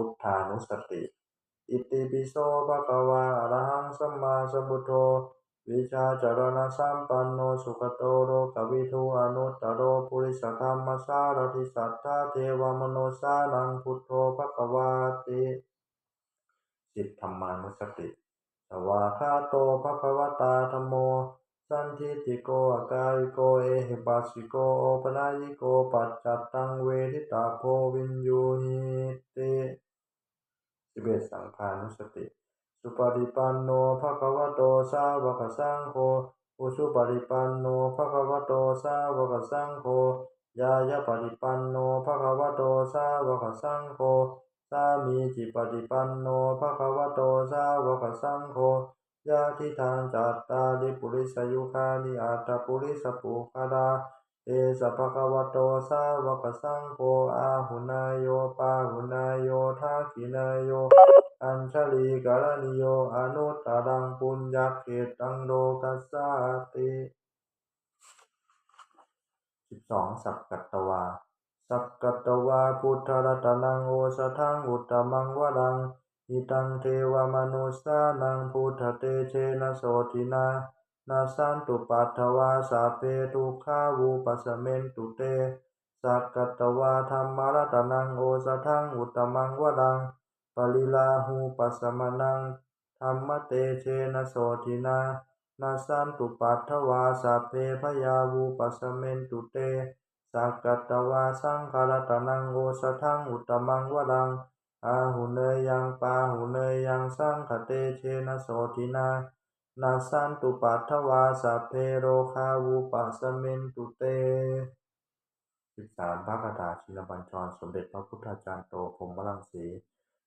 พุทธานุสติ อิติปิโสภะคะวะอะระหังสัมมาสัมพุทโธ วิชาจารณะสัมปันโนสุขโตโลกวิทูอนุตตโรปุริสธรรมสารติสัทธาเทวมโนสานังพุทโธภะคะวาติสิทธรรมานุสติสวากขาโตภะคะวตาธัมโมสันทิฏฐิโกอากาลิโกเอหิปัสสิโกโอปนายิโกปัจจัตตังเวทิตาโพวินยูหิติ สิบเอ็ดสังฆานุสติ สุปฏิปันโนภะคะวะโตสาวกสังโฆอุชุปฏิปันโนภะคะวะโตสาวกสังโฆยายะปฏิปันโนภะคะวะโตสาวกสังโฆสามีจิปฏิปันโนภะคะวะโตสาวกสังโฆยะทิทางจัตตาริปุริสยุคานิอัตตปุริสปุคดา เอสะภะคะวะโตสาวกสังโฆอาหุนายโยปาหุนายโยทักขินายโย อัญชลีกาลนิโยอนุตตรังปุญญเขตังโลกัสสาติสิบสองสักกัตตวา สักกัตตวาพุทธรัตนังโอสทังอุตตมังวรังอิตังเทวมนุสสานังพุทธเตเชนะโสตินา นาสันตุปัตถวาสาเพทุกขาวูปัสเมนตุเต สักกัตวาธรรมรัตนังโอสะทังอุตมังวรังปริลาหูปัสมนังธรรมเตเชนะโสทินานาสันตุปัฏฐวาสัพเพพยาวูปัสเมนตุเต สักกัตวาสังขารตนังโอสะทังอุตมังวรังอาหุเนยังปาหุเนยังสังขเตเชนะโสทินา นาสันตุปัฏฐวาสัพเพโรคาวูปัสเมนตุเตสิบสามพระคาถาชินบัญชรสมเด็จพระพุทธาจารย์โตพรหมรังสี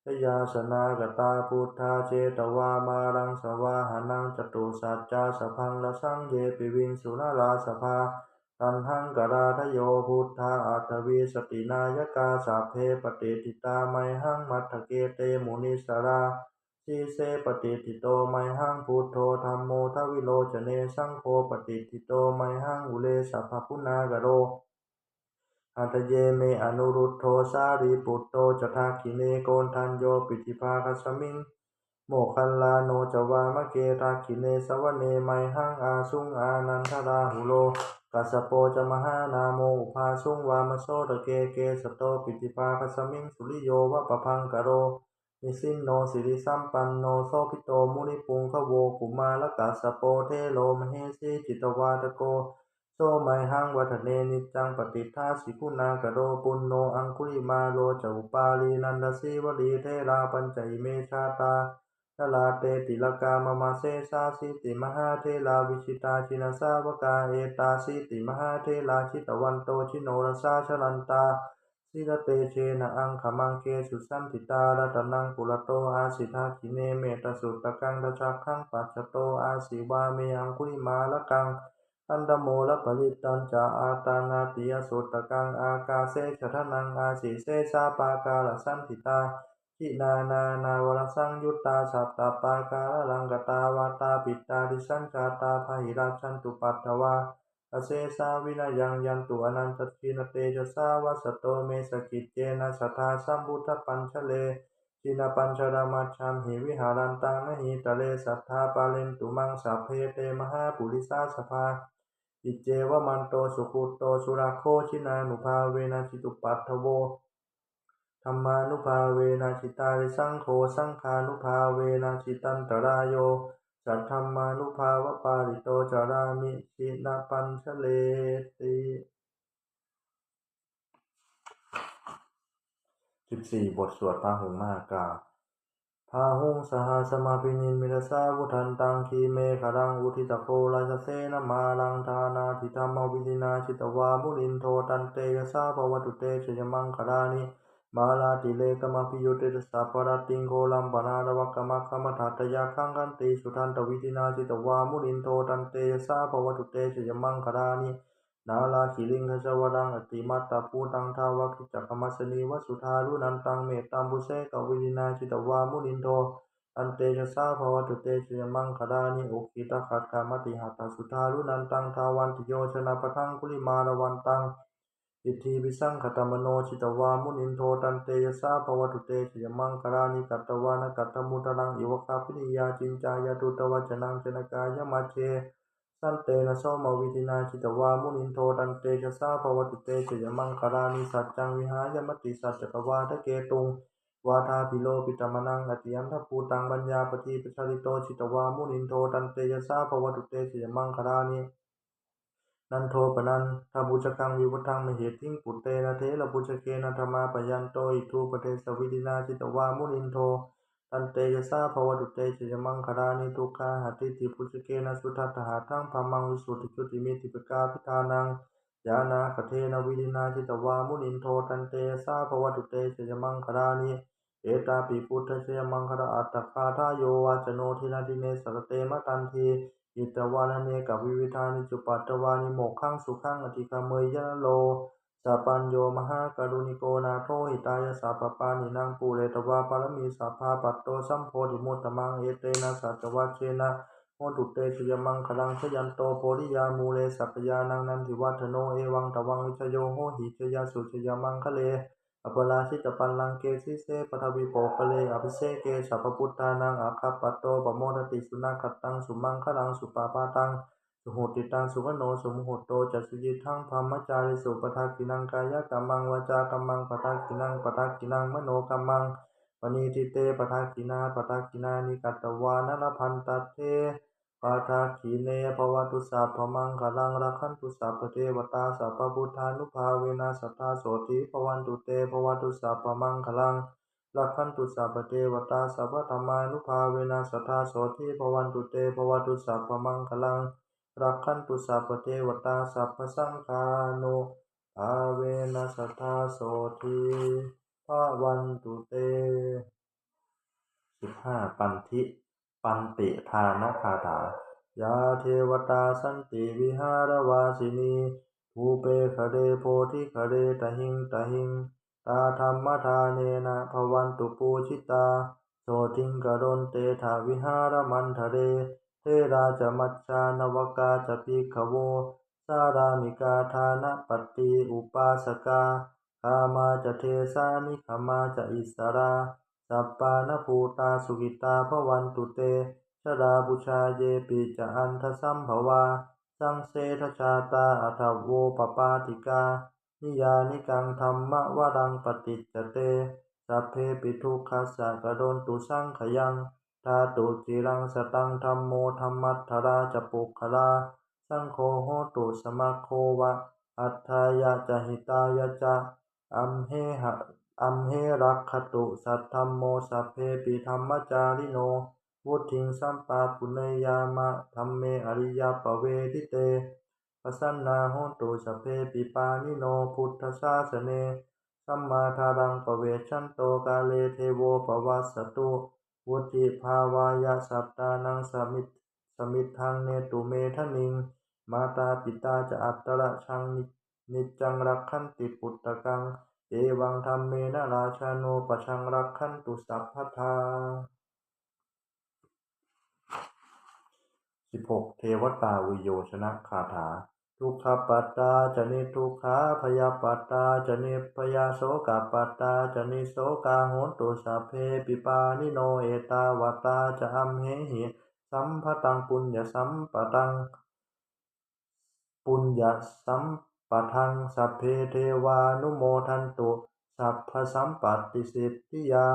ทยาสนากตาพุทธาเจตวามารังสวาหานังจตุสัจจาสพังละสังเยปิวิงสุนาราสภาตันหังกราทโยพุทธาอัตวีสตินายกาสาเพปฏิติตาไมหังมัทธเกเตมุนิสรา สีเสปฏิติโตไมหังพุทโธธรรมโมทวิโลจเนสังโฆปฏิติโตไมหังอุเลสัพพุนากโรอัตเยเมอนุรุตโธสารีปุตโตจทาคิเนโกนทันโยปิติภาคสมิงโมคัลลาโนจวามะเกตาคิเนสวเนไมหังอาสุงอานันทราหุโลกัสโปจมหานาโมอุภาสุงวามโสตะเกเกสโตปิติภาคสมิงสุริโยวะปะพังกโร นิสินโนสิริสัมปันโนโสภิโตมุนิปุงขโวกุมารกัสสโปเทโลมเหสีจิตวาตโกโสไมหังวัฒเนนิจังปฏิทาสิกุณากโรปุณโนอังคุลิมาโลจอุปาลีนันดสีวลีเทราปัญจิเมชาตาทลาเตติลกามมาเสสาสิติมหาเทลาวิชิตาชินาสาวกาเอตาสิติมหาเทลาชิตวันโตชิโนรสาชลันตา สิรเตเชนะอังขมังเกสุสันติตารัตนังปุระโตอาสิทาคิเนเมตสุตตะกังตะชักขังปัจจโตอาสิวาเมอังคุลิมาละกังอันตโมละปริตันจาอาตานาติยสุตตะกังอากาเสชทนังอาสิเสสาปากาลสันติตาทินานานาวรสังยุตตาสัตตปากาลลังกตาวาตาปิตาดิสันจาตาพหิราชันตุปัตถวา อเสสาวินายังยันตุอนันตทินเตจสาวสโตเมสกิจเจนะสัทธาสัมพุทปัญชเลจินปัญชรามัชชัมหิวิหารันตังนหิตะเลสัทธาปาเลนตุมังสัพเพเตมหาปุริสาสภาอิเจวมันโตสุขุตโตสุราโคชินานุภาเวนะจิตุปัตถโวธรรมานุภาเวนะจิตาริสังโฆสังฆานุภาเวนะจิตันตรายโย สัทธรรมานุภาวปาริโตจารามิชินาปัญชเลติสิบสี่บทสวดพระหุงมากาพาหุงสหสมาปินินมิรสาวุทันตังคีเมขรังอุทิตโกราชเสนมาลังทานาทิธรรมวิธินาชิตวามุลินโทตันเตยสาภวตุเตชยมังคลานิ มาลาติเลกมาพิยุเตตสัพปะติงโกลัมปนารวกมะคมทัตยาคังกันติสุทันตวิธินาชิตวามุลินโทตันเตยสาภวตุเตชยมังคลานินาลาคิลิงคสวรังอติมัตตาปูตังทาวกิจักขมัสนีวสุธารุนันตังเมตตัมบุเสกวิรินาจิตวามุนินโทอันเตชะสาภวตุเตชยมังคดานิโอคิตาขัดกามติหัตถสุธารุนันตังทาวันติโยชนะปะทังคุลิมาลวันตัง อิทธิปิสังขตมโนชิตวามุนินโทตันเตยสาภวตุเตชยมังคารานิกัตวานกัตมุตรังอิวคาปินิยาจินจายาตุตวจนังจนกายมัจเจสันเตนะโสมวิธินาจิตวามุนินโทตันเตชะสาภวตุเตชยมังคารานิสัจจังวิหายมติสัจจกวาทะเกตุงวาทาปิโลปิตมนังอติยันทภูตังบัญญาปฏิปชาริโตจิตวามุนินโทตันเตชะสาภวตุเตชยมังคารานิ นันโทปนันทบุจกังวิวัตังมเหติงปุตเตนะเทระบุจเกนะธรรมาปยันโตอิทูปเทสวิดินาจิตวามุนินโทตันเตยะสาภวตุเตชยมังคารานิทุกขาหติติปุจเกนะสุทัตถาทังพมังวิสุทธิจุติมิติปกาพิธานังยานาคเทนวิดินาจิตวามุนินโทตันเตยะสาภวตุเตชยมังคารานิเอตาปิพุทธเชยมังคาราอัตตคาทาโยวาจโนทินาทิเนสรเตมะตันที อิตวานเนกับวิวิธานิจุปัตตวานิโมกขังสุขังอธิคเมยยะโลสัปัญโยมหากรุณิโกนาโทหิตายสัพปานินางปูเรตวาปารมีสัพพาปัตโตสัมโพธิมุตตมังเอเตนะสัจวัชเชนะโหตุเตชยมังคลังชยันโตโพธิยามูเลสัพยานังนันทิวัฒโนเอวังตวังวิชโยโหหิชยาสุชยมังคะเล อปราชิตปัลลังเกสิเสปทวิโปคะเลอภิเสเกสัพพุทธานังอาคัปปตโตปโมทติสุนัขตังสุมังคลังสุปาปาตังสุโหติตังสุวโนสุมโหโตจัสสุยิทังพรหมจาริสุปทักขินังกายกรรมังวาจากรรมังปทักขินังปทักขินังมโนกรรมังปณีทิเตปทักขินาปทักขินานิกัตวานรพันตัตเท ปาทาขีเนภวตุสัพพมังคลังรักขันตุสัพเทวตาสัพพุทธานุภาเวนัสทธาโสติภวันตุเตภวตุสัพพมังคลังรักขันตุสัพเทวตาสัพพธรรมานุภาเวนัสทธาโสติภวันตุเตภวตุสัพพมังคลังรักขันตุสัพเทวตาสัพพสังฆานุภาเวนัสทธาโสติภวันตุเตสิบห้าปันทิ ปันติทานคาถายาเทวตาสันติวิหารวาสินีภูเปคะเรโพธิคะเรตหิงตหิง ตาธรรมทานเนนะภวันตุปูชิตา โสติงกรณเตถาวิหารมันทะเรเทราจมัจจานวกาจปิขโวสารามิกาทานปฏิอุปาสกาคามาจะเทสานิขมาจะอิสรา สัปปานภูตาสุกิตาภวันตุเตชราบุชาเยปิจะอันทสัมภวา สังเสทชาตาอัทโวปปาติกา นิยานิกังธรรมวรังปฏิจเต สัพเพปิทุกขัสสะกระโดนตุสังขยังธาตุจิรังสตังธรรมโมธรรมัทธราจปุคลา สังโฆโหตุสมัคโควะ อัฏฐายะจหิตายะจะอัมเหหะ อัมเหรักขตุสัทธัมโมสัพเพปิธรรมจาริโนวุทิงสัมปาปุเนยามะธรรมเมอริยปเวทิเตปสันนาโหตุสัพเพปิปานิโนพุทธศาสเน สัมมาทารังปเวชันโตกาเลเทโวปวัสสตุวุติภาวายะสัตตานังสมิทสมิทธังเนตุเมทนิง มาตาปิตาจะอัตตระชังนิจังรักขันติปุตตะกัง เอวังธรรมเมนะราชาโนปชังรักขันตุสัพพทาสิบหกเทวตาวิโยชนะคาถา ทุกขปัตตาจะนิทุกขาพยาปัตตาจะนิพยาโสกปัตตาจะนิโสกาโหนตุสัพเพปิปานิโนเอตาวตาจะอัมเหหิสัมภตังปุญญสัมปตังปุญญสัม ปทังสัพเพเทวานุโมทันตุ สัพพสัมปัตติสิทธิยา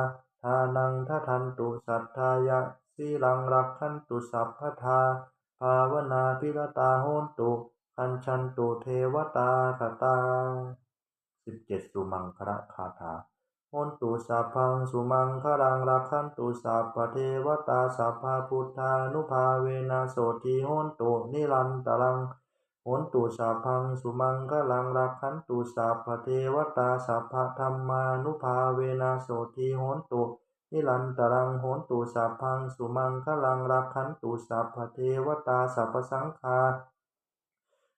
ทานังทัทันตุสัทธายะสีลังรักขันตุสัพพทา ภาวนาพิรตาโหนตุคันชันตุเทวตาคตาสิบเจ็ดสุมังคระคาถาโหนตุสัพพังสุมังคลังรักขันตุสัพพเทวตาสัพพพุทธานุภาเวนะโสทีโหนตุนิรันตรัง หนตุสัพพังสุมังคลังรักขันตุสัพพเทวตาสัพพธรรมานุภาเวนะโสทีโหนตุนิรันตรังโหนตุสัพพังสุมังคลังรักขันตุสัพพเทวตาสัพพสังฆา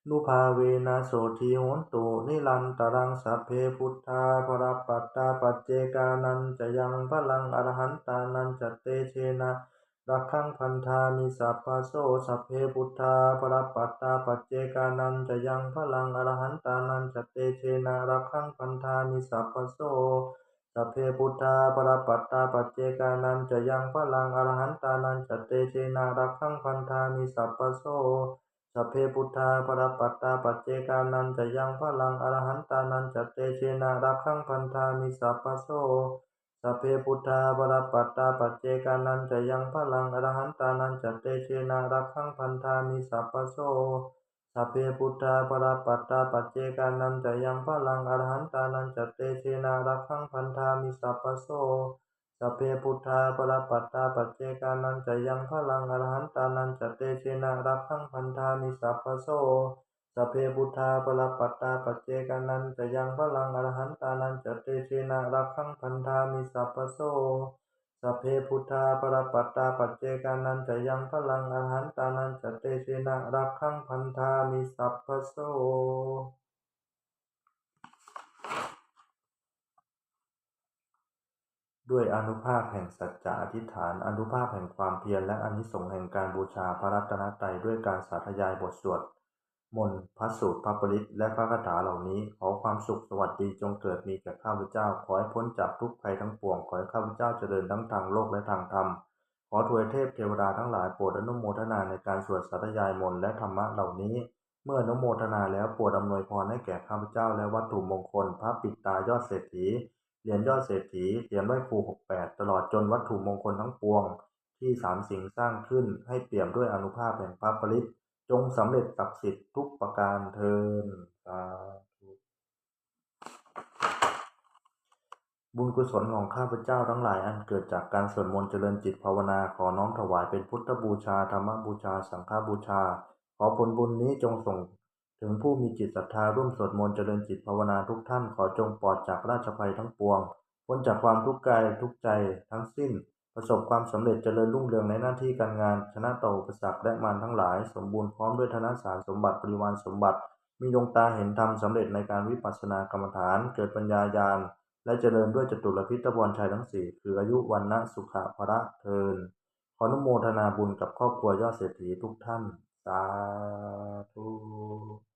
นุภาเวนะโสทีโหนตุนิรันตรังสัพเพพุทธาภรปัตตาปัจเจกานันจะยังพลังอรหันตานันจเตเชนะ รักขังพันธามิสัพพะโสสัพเพพุทธาปรปัตตาปัจเจกานันจะยังพลังอรหันตานันจะเตเชนะรักขังพันธามิสัพพะโสสัพเพพุทธาปรปัตตาปัจเจกานันจะยังพลังอรหันตานันจะเตเชนะรักขังพันธามิสัพพะโสสัพเพพุทธาปรปัตตาปัจเจกานันจะยังพลังอรหันตานันจะเตเชนะรักขังพันธามิสัพพะโส สัพเพพุทธาปรปัตตาปัจเจกานันจะยังพลังอรหันตานันจะเตเชนะรักขังพันธามิสัพพโสสัพเพพุทธาปรปัตตาปัจเจกานันจะยังพลังอรหันตานันจะเตเชนะรักขังพันธามิสัพพโสสัพเพพุทธาปรปัตตาปัจเจกานันจะยังพลังอรหันตานันจะเตเชนะรักขังพันธามิสัพพโส สัพเพพุทธาปรปัตตาปัจเจกานันจะยังพลังอรหันตานันจะเตเชนะรักขังพันธามิสัพพโสสัพเพพุทธาปรปัตตาปัจเจกานันจะยังพลังอรหันตานันจะเตเชนะรักขังพันธามิสัพพโสด้วยอนุภาพแห่งสัจจะอธิษฐาน อนุภาพแห่งความเพียรและอนิสงส์แห่งการบูชาพระรัตนตรัยด้วยการสาธยายบทสวด มนต์ พระสูตร พระปริตและพระคาถาเหล่านี้ ขอความสุขสวัสดีจงเกิดมีแก่ข้าพเจ้า ขอให้พ้นจากทุกภัยทั้งปวง ขอให้ข้าพเจ้าเจริญทั้งทางโลกและทางธรรม ขอถวยเทพเทวดาทั้งหลายโปรดอนุโมทนาในการสวดสาธยายมนต์และธรรมะเหล่านี้ เมื่ออนุโมทนาแล้วโปรดอำนวยพรให้แก่ข้าพเจ้าและวัตถุมงคล พระปิดตายอดเศรษฐี เหรียญยอดเศรษฐี เหรียญไหว้ครูหกแปดตลอดจนวัตถุมงคลทั้งปวง ที่สามสิ่งสร้างขึ้นให้เปี่ยมด้วยอนุภาพแห่งพระปริต จงสำเร็จศักดิ์สิทธิ์ทุกประการเทินสาธุบุญกุศลของข้าพเจ้าทั้งหลายอันเกิดจากการสวดมนต์เจริญจิตภาวนาขอน้อมถวายเป็นพุทธบูชาธรรมบูชา สังฆบูชา ขอผลบุญนี้จงส่งถึงผู้มีจิตศรัทธาร่วมสวดมนต์เจริญจิตภาวนาทุกท่านขอจงปลอดจากราชภัยทั้งปวงพ้นจากความทุกข์กายทุกใจทั้งสิ้น ประสบความสำเร็จเจริญรุ่งเรืองในหน้าที่การงาน ชนะต่ออุปสรรคและมารทั้งหลาย สมบูรณ์พร้อมด้วยธนสารสมบัติบริวารสมบัติ มีดวงตาเห็นธรรมสำเร็จในการวิปัสสนากรรมฐาน เกิดปัญญาญาณ และเจริญด้วยจตุรพิทบรชัยทั้งสี่คืออายุวันนะสุขะพระเทินขออนุโมทนาบุญกับครอบครัวยอดเศรษฐีทุกท่าน สาธุ